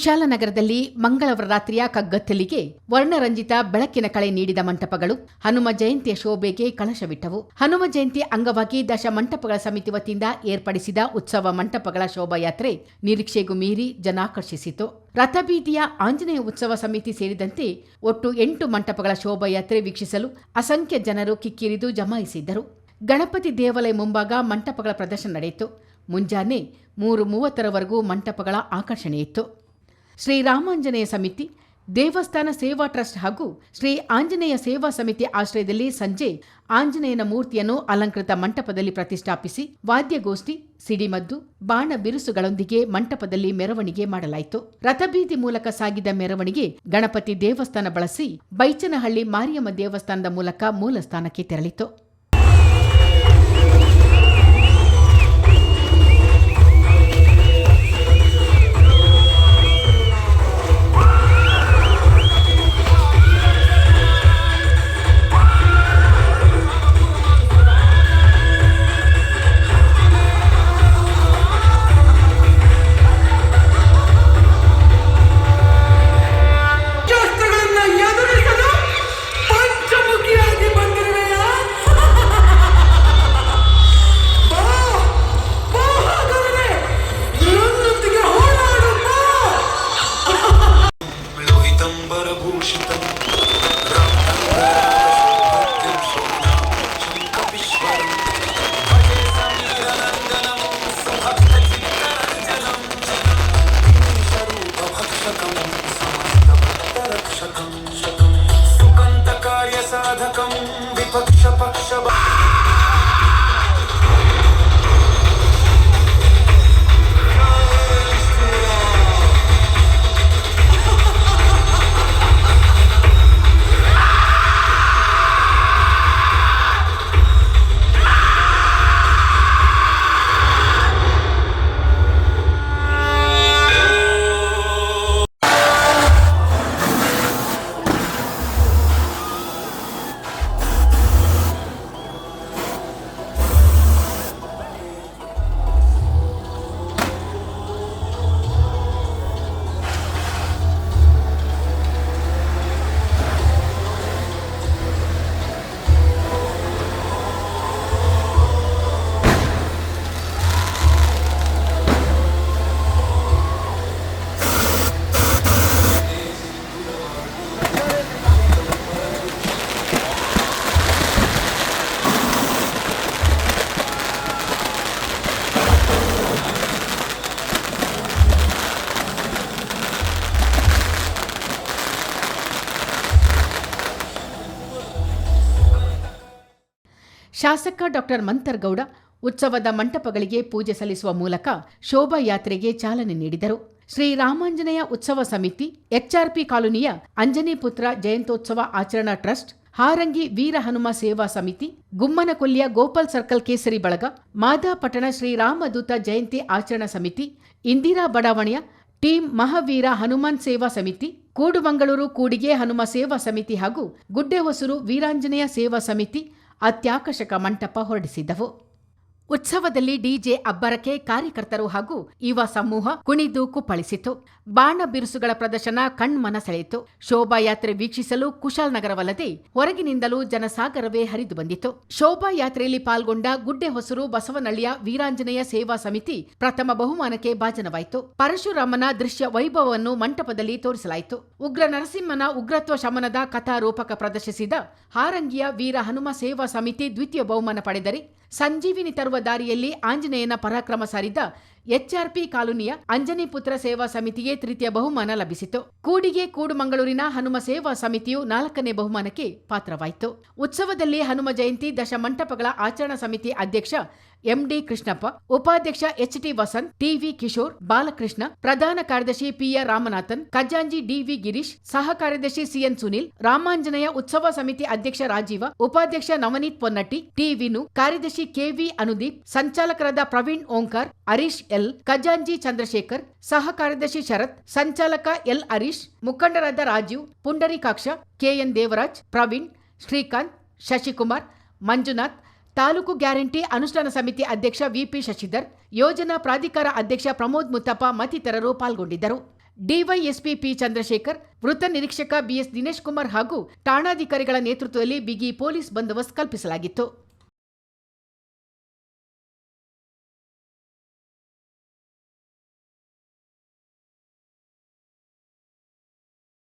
ಕುಶಾಲನಗರದಲ್ಲಿ ಮಂಗಳವಾರ ರಾತ್ರಿಯ ಕಗ್ಗತ್ತಲಿಗೆ ವರ್ಣರಂಜಿತ ಬೆಳಕಿನ ಕಳೆ ನೀಡಿದ ಮಂಟಪಗಳು, ಹನುಮ ಜಯಂತಿಯ ಶೋಭೆಗೆ ಕಳಶವಿಟ್ಟವು. ಹನುಮ ಜಯಂತಿ ಅಂಗವಾಗಿ ದಶ ಮಂಟಪಗಳ ಸಮಿತಿ ವತಿಯಿಂದ ಏರ್ಪಡಿಸಿದ ಉತ್ಸವ ಮಂಟಪಗಳ ಶೋಭಾಯಾತ್ರೆ ನಿರೀಕ್ಷೆಗೂ ಮೀರಿ ಜನಾಕರ್ಷಿಸಿತು. ರಥಬೀದಿಯ ಆಂಜನೇಯ ಉತ್ಸವ ಸಮಿತಿ ಸೇರಿದಂತೆ ಒಟ್ಟು ಎಂಟು ಮಂಟಪಗಳ ಶೋಭಾಯಾತ್ರೆ ವೀಕ್ಷಿಸಲು ಅಸಂಖ್ಯ ಜನರು ಕಿಕ್ಕಿರಿದು ಜಮಾಯಿಸಿದ್ದರು. ಗಣಪತಿ ದೇವಾಲಯ ಮುಂಭಾಗ ಮಂಟಪಗಳ ಪ್ರದರ್ಶನ ನಡೆಯಿತು. ಮುಂಜಾನೆ ಮೂರು ಮೂವತ್ತರವರೆಗೂ ಮಂಟಪಗಳ ಆಕರ್ಷಣೆಯಿತ್ತು. ಶ್ರೀರಾಮಾಂಜನೇಯ ಸಮಿತಿ, ದೇವಸ್ಥಾನ ಸೇವಾ ಟ್ರಸ್ಟ್ ಹಾಗೂ ಶ್ರೀ ಆಂಜನೇಯ ಸೇವಾ ಸಮಿತಿ ಆಶ್ರಯದಲ್ಲಿ ಸಂಜೆ ಆಂಜನೇಯನ ಮೂರ್ತಿಯನ್ನು ಅಲಂಕೃತ ಮಂಟಪದಲ್ಲಿ ಪ್ರತಿಷ್ಠಾಪಿಸಿ ವಾದ್ಯಗೋಷ್ಠಿ, ಸಿಡಿಮದ್ದು, ಬಾಣ ಬಿರುಸುಗಳೊಂದಿಗೆ ಮಂಟಪದಲ್ಲಿ ಮೆರವಣಿಗೆ ಮಾಡಲಾಯಿತು. ರಥಬೀದಿ ಮೂಲಕ ಸಾಗಿದ ಮೆರವಣಿಗೆ ಗಣಪತಿ ದೇವಸ್ಥಾನ ಬಳಸಿ ಬೈಚನಹಳ್ಳಿ ಮಾರಿಯಮ್ಮ ದೇವಸ್ಥಾನದ ಮೂಲಕ ಮೂಲ ಸ್ಥಾನಕ್ಕೆ ತೆರಳಿತು. शतं शतं सुकन्तकार्यसाधकं विपक्षपक्षबा ಶಾಸಕ ಡಾಕ್ಟರ್ ಮಂತರ್ಗೌಡ ಉತ್ಸವದ ಮಂಟಪಗಳಿಗೆ ಪೂಜೆ ಸಲ್ಲಿಸುವ ಮೂಲಕ ಶೋಭಾಯಾತ್ರೆಗೆ ಚಾಲನೆ ನೀಡಿದರು. ಶ್ರೀರಾಮಾಂಜನೇಯ ಉತ್ಸವ ಸಮಿತಿ ಎಚ್ಆರ್ಪಿ ಕಾಲೋನಿಯ ಅಂಜನೀಪುತ್ರ ಜಯಂತೋತ್ಸವ ಆಚರಣಾ ಟ್ರಸ್ಟ್, ಹಾರಂಗಿ ವೀರ ಹನುಮ ಸೇವಾ ಸಮಿತಿ, ಗುಮ್ಮನಕೊಲ್ಲಿಯ ಗೋಪಾಲ್ ಸರ್ಕಲ್ ಕೇಸರಿ ಬಳಗ, ಮಾದಾಪಟ್ಟಣ ಶ್ರೀರಾಮದೂತ ಜಯಂತಿ ಆಚರಣಾ ಸಮಿತಿ, ಇಂದಿರಾ ಬಡಾವಣೆಯ ಟೀಂ ಮಹಾವೀರ ಹನುಮಾನ್ ಸೇವಾ ಸಮಿತಿ, ಕೂಡುಮಂಗಳೂರು ಕೂಡಿಗೆ ಹನುಮ ಸೇವಾ ಸಮಿತಿ ಹಾಗೂ ಗುಡ್ಡೆಹೊಸೂರು ವೀರಾಂಜನೇಯ ಸೇವಾ ಸಮಿತಿ ಅತ್ಯಾಕರ್ಷಕ ಮಂಟಪ ಹೊರಡಿಸಿದ್ದವು. ಉತ್ಸವದಲ್ಲಿ ಡಿಜೆ ಅಬ್ಬರಕ್ಕೆ ಕಾರ್ಯಕರ್ತರು ಹಾಗೂ ಯುವ ಸಮೂಹ ಕುಣಿದು ಕುಪ್ಪಳಿಸಿತು. ಬಾಣ ಬಿರುಸುಗಳ ಪ್ರದರ್ಶನ ಕಣ್ಮನ ಸೆಳೆಯಿತು. ಶೋಭಾಯಾತ್ರೆ ವೀಕ್ಷಿಸಲು ಕುಶಾಲನಗರವಲ್ಲದೆ ಹೊರಗಿನಿಂದಲೂ ಜನಸಾಗರವೇ ಹರಿದು ಬಂದಿತು. ಶೋಭಾಯಾತ್ರೆಯಲ್ಲಿ ಪಾಲ್ಗೊಂಡ ಗುಡ್ಡೆ ಹೊಸರು ಬಸವನಳ್ಳಿಯ ವೀರಾಂಜನೇಯ ಸೇವಾ ಸಮಿತಿ ಪ್ರಥಮ ಬಹುಮಾನಕ್ಕೆ ಭಾಜನವಾಯಿತು. ಪರಶುರಾಮನ ದೃಶ್ಯ ವೈಭವವನ್ನು ಮಂಟಪದಲ್ಲಿ ತೋರಿಸಲಾಯಿತು. ಉಗ್ರ ನರಸಿಂಹನ ಉಗ್ರತ್ವ ಶಮನದ ಕಥಾರೂಪಕ ಪ್ರದರ್ಶಿಸಿದ ಹಾರಂಗಿಯ ವೀರ ಹನುಮ ಸೇವಾ ಸಮಿತಿ ದ್ವಿತೀಯ ಬಹುಮಾನ ಪಡೆದರೆ ಸಂಜೀವಿನಿ ತರುವ ದಾರಿಯಲ್ಲಿ ಆಂಜನೇಯನ ಪರಾಕ್ರಮ ಸಾರಿದ ಎಚ್ಆರ್ಪಿ ಕಾಲೋನಿಯ ಅಂಜನಿಪುತ್ರ ಸೇವಾ ಸಮಿತಿಗೆ ತೃತೀಯ ಬಹುಮಾನ ಲಭಿಸಿತು. ಕೂಡಿಗೆ ಕೂಡುಮಂಗಳೂರಿನ ಹನುಮ ಸೇವಾ ಸಮಿತಿಯು ನಾಲ್ಕನೇ ಬಹುಮಾನಕ್ಕೆ ಪಾತ್ರವಾಯಿತು. ಉತ್ಸವದಲ್ಲಿ ಹನುಮ ಜಯಂತಿ ದಶ ಮಂಟಪಗಳ ಆಚರಣಾ ಸಮಿತಿ ಅಧ್ಯಕ್ಷ ಎಂಡಿ ಕೃಷ್ಣಪ್ಪ, ಉಪಾಧ್ಯಕ್ಷ H T Vasanth, T V Kishore, Balakrishna, ಪ್ರಧಾನ ಕಾರ್ಯದರ್ಶಿ ಪಿಆರ್ ರಾಮನಾಥನ್ ಖಜಾಂಜಿ ಡಿವಿ ಗಿರೀಶ್ ಸಹ ಕಾರ್ಯದರ್ಶಿ ಸಿಎನ್ ಸುನಿಲ್, ರಾಮಾಂಜನೇಯ ಉತ್ಸವ ಸಮಿತಿ ಅಧ್ಯಕ್ಷ ರಾಜೀವ, ಉಪಾಧ್ಯಕ್ಷ ನವನೀತ್ ಪೊನ್ನಟ್ಟಿ ಟಿ ವಿನು ಕಾರ್ಯದರ್ಶಿ ಕೆವಿ ಅನುದೀಪ್, ಸಂಚಾಲಕರಾದ ಪ್ರವೀಣ್ ಓಂಕಾರ್, ಹರೀಶ್ ಎಲ್ ಖಜಾಂಜಿ ಚಂದ್ರಶೇಖರ್, ಸಹ ಕಾರ್ಯದರ್ಶಿ ಶರತ್, ಸಂಚಾಲಕ ಎಲ್ ಹರೀಶ್, ಮುಖಂಡರಾದ Rajeev Pundarikaksha K N Devaraj, Praveen, Srikanth, Shashikumar, Manjunath, taluk guarantee ಅನುಷ್ಠಾನ ಸಮಿತಿ ಅಧ್ಯಕ್ಷ ವಿಪಿ ಶಶಿಧರ್, ಯೋಜನಾ ಪ್ರಾಧಿಕಾರ ಅಧ್ಯಕ್ಷ ಪ್ರಮೋದ್ ಮುತ್ತಪ್ಪ ಮತ್ತಿತರರು ಪಾಲ್ಗೊಂಡಿದ್ದರು. ಡಿವೈಎಸ್ಪಿ ಪಿ ಚಂದ್ರಶೇಖರ್, ವೃತ್ತ ನಿರೀಕ್ಷಕ ಬಿಎಸ್ ದಿನೇಶ್ ಕುಮಾರ್ ಹಾಗೂ ಠಾಣಾಧಿಕಾರಿಗಳ ನೇತೃತ್ವದಲ್ಲಿ ಬಿಗಿ ಪೊಲೀಸ್ ಬಂದೋಬಸ್ತ್ ಕಲ್ಪಿಸಲಾಗಿತ್ತು.